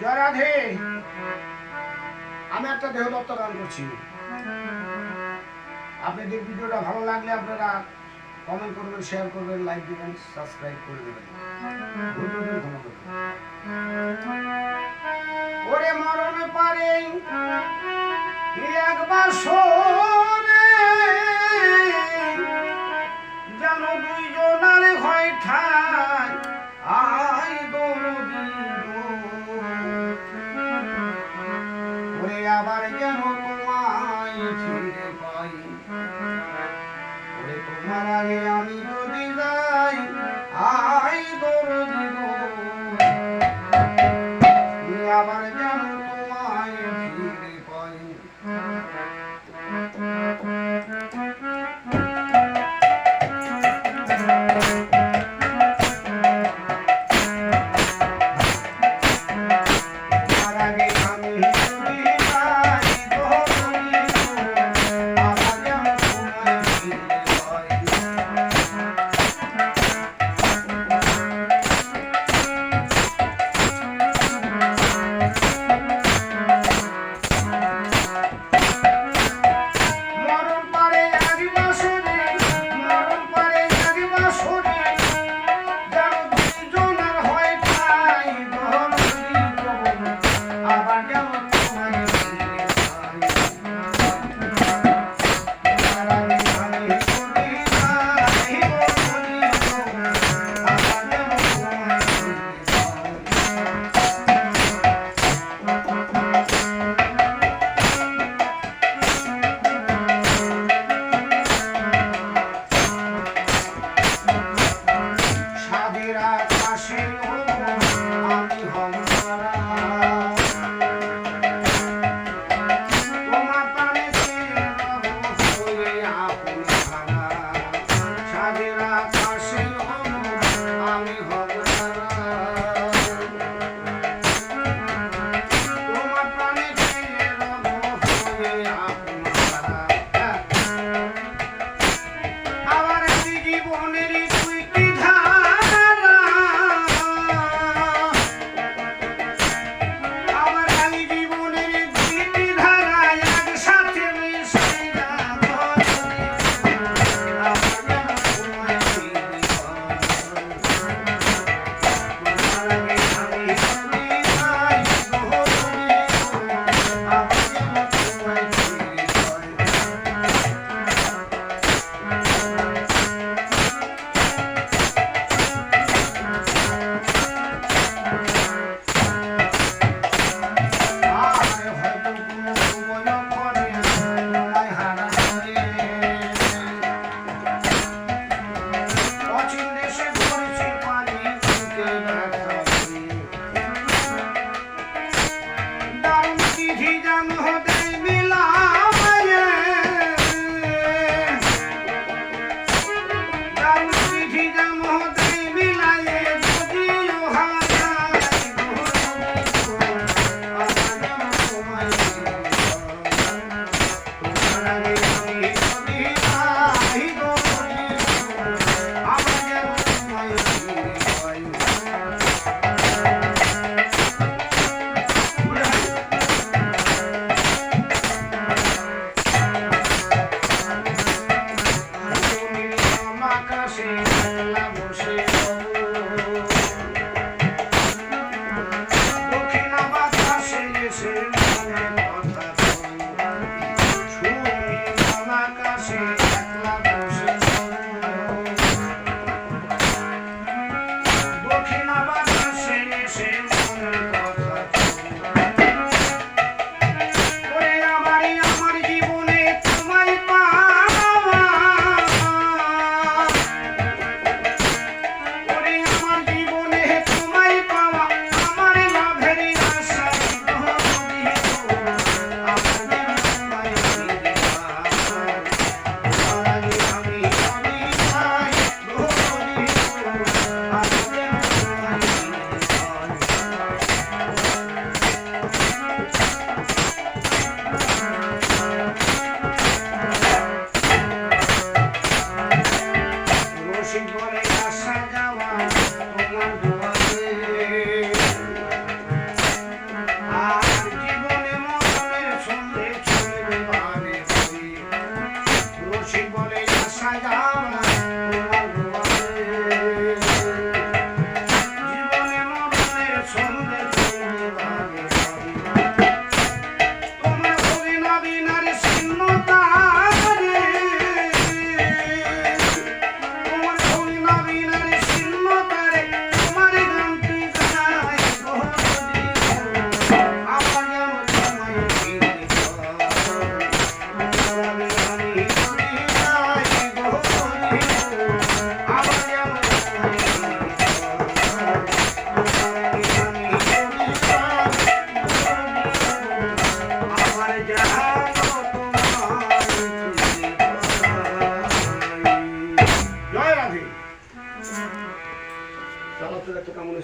জয় রাধে। আমি একটা দেহদত্ত গান করছি। আপনাদের ভিডিওটা ভালো লাগলে আপনারা কমেন্ট করবেন শেয়ার করবেন লাইক দিবেন সাবস্ক্রাইব করে দেবেন। ওরে মরণ পারে, একবার শোনে। ওরে আবার যেন তোমায় ওরে তোমার আগে আমি যদি যাই আই দৌড়ি Bye. একটা কামনা